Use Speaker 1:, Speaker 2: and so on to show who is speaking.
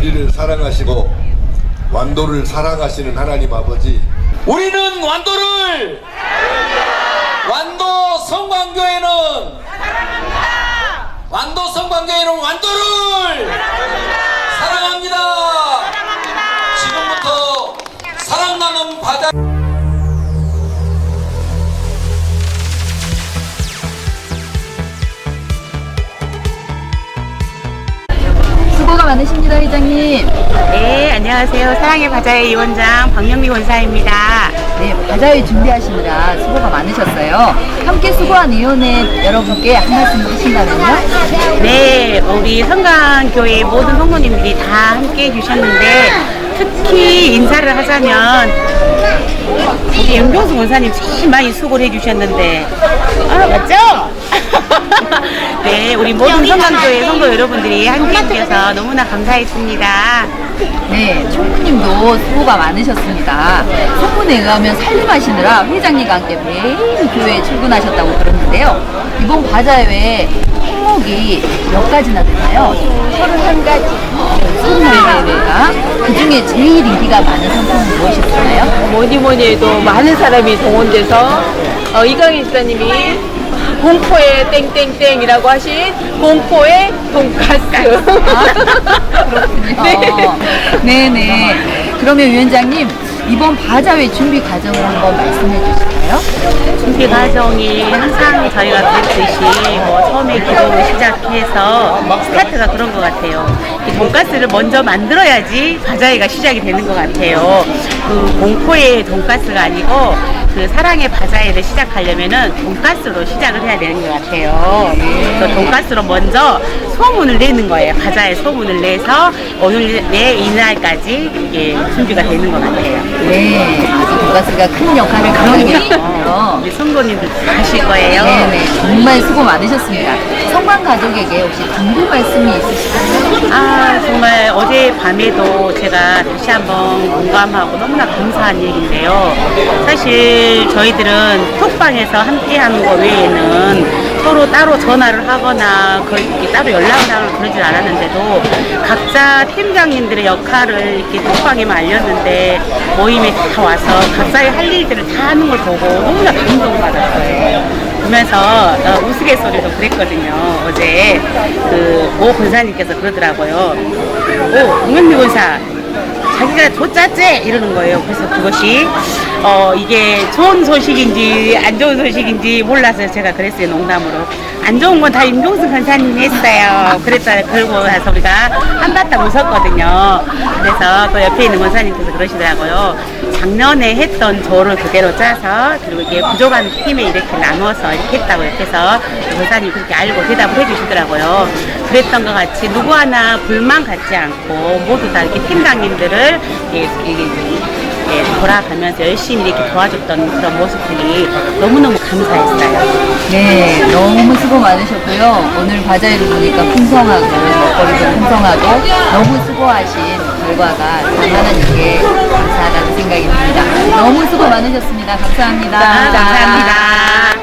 Speaker 1: 우리를 사랑하시고 완도를 사랑하시는 하나님 아버지.
Speaker 2: 우리는 완도를! 완도 성광교회는
Speaker 3: 많으십니다, 회장님.
Speaker 4: 네, 안녕하세요. 사랑의 바자회 위원장 박영미 원사입니다.
Speaker 3: 네, 바자회 준비하시느라 수고가 많으셨어요. 함께 수고한 위원회 여러분께 한 말씀 하신다면요?
Speaker 4: 네, 우리 성강교회 모든 성도님들이 다 함께 해주셨는데, 특히 인사를 하자면, 우리 영경수 원사님 제일 많이 수고를 해주셨는데, 아, 맞죠? 네, 우리 모든 성강교회 성도 여러분들이 함께 해주셔서 너무나 감사했습니다.
Speaker 3: 네, 총무님도 수고가 많으셨습니다. 소문에 의하면 살림하시느라 회장님과 함께 매일 교회에 출근하셨다고 들었는데요. 이번 바자회 품목이 몇 가지나 되나요? 31가지. 31가지가 그 중에 제일 인기가 많은 상품은 무엇이었나요?
Speaker 5: 뭐니 뭐니 해도 많은 사람이 동원돼서 어, 이강희 집사님이 공포의 땡땡땡이라고 하신 공포의 돈가스.
Speaker 3: 그렇군요.
Speaker 5: 네.
Speaker 3: 네네. 그러면 위원장님, 이번 바자회 준비 과정을 한번 말씀해 주 실까요?
Speaker 4: 준비 과정이 항상 저희가 그랬듯이 뭐 처음에 기도를 시작해서 스타트가 그런 것 같아요. 이 돈가스를 먼저 만들어야지 바자회가 시작이 되는 것 같아요. 그 공포의 돈가스가 아니고 그 사랑의 바자회를 시작하려면은 돈가스로 시작을 해야 되는 것 같아요. 그래서 돈가스로 먼저 소문을 내는 거예요. 바자회 소문을 내서 오늘 내 이날까지 이게 준비가 되는 것 같아요.
Speaker 3: 네. 돈가스가 큰 역할을 감당했군요.
Speaker 4: 우리 성도님들 다 하실 거예요.
Speaker 3: 네네. 정말 수고 많으셨습니다. 성관 가족에게 혹시 당부 말씀이 있으실까요?
Speaker 4: 아 정말 어제 밤에도 제가 다시 한번 공감하고 너무나 감사한 얘기인데요. 사실 저희들은 톡방에서 함께하는 거 외에는 서로 따로 전화를 하거나 이렇게 따로 연락을 하거나 그러진 않았는데도 각자 팀장님들의 역할을 이렇게 톡방에만 알렸는데 모임에 다 와서 각자의 할 일들을 다 하는 걸 보고 너무나 감동받았어요. 보면서 어, 우스갯소리도 그랬거든요. 어제 그모 권사님께서 그러더라고요. 오, 동현미 권사. 자기가 더 짰지? 이러는 거예요. 그래서 그것이 어 이게 좋은 소식인지 안 좋은 소식인지 몰라서 제가 그랬어요 농담으로 안 좋은 건 다 임종수 권사님이 했어요. 그랬다 그러고 나서 우리가 한바탕 웃었거든요. 그래서 또 옆에 있는 권사님께서 그러시더라고요. 작년에 했던 조를 그대로 짜서 그리고 이게 부족한 팀에 이렇게 나누어서 이렇게 했다고 옆에서 권사님 그렇게 알고 대답을 해주시더라고요. 그랬던 것 같이 누구 하나 불만 갖지 않고 모두 다 이렇게 팀장님들을 이렇게, 이렇게 예, 돌아가면서 열심히 이렇게 도와줬던 그런 모습들이 너무너무 감사했어요.
Speaker 3: 네, 너무 수고 많으셨고요. 오늘 바자회를 보니까 풍성하고 먹거리도 풍성하고 너무 수고하신 결과가 참 하나님께 감사하다는 생각이 듭니다. 너무 수고 많으셨습니다. 감사합니다.
Speaker 4: 감사합니다.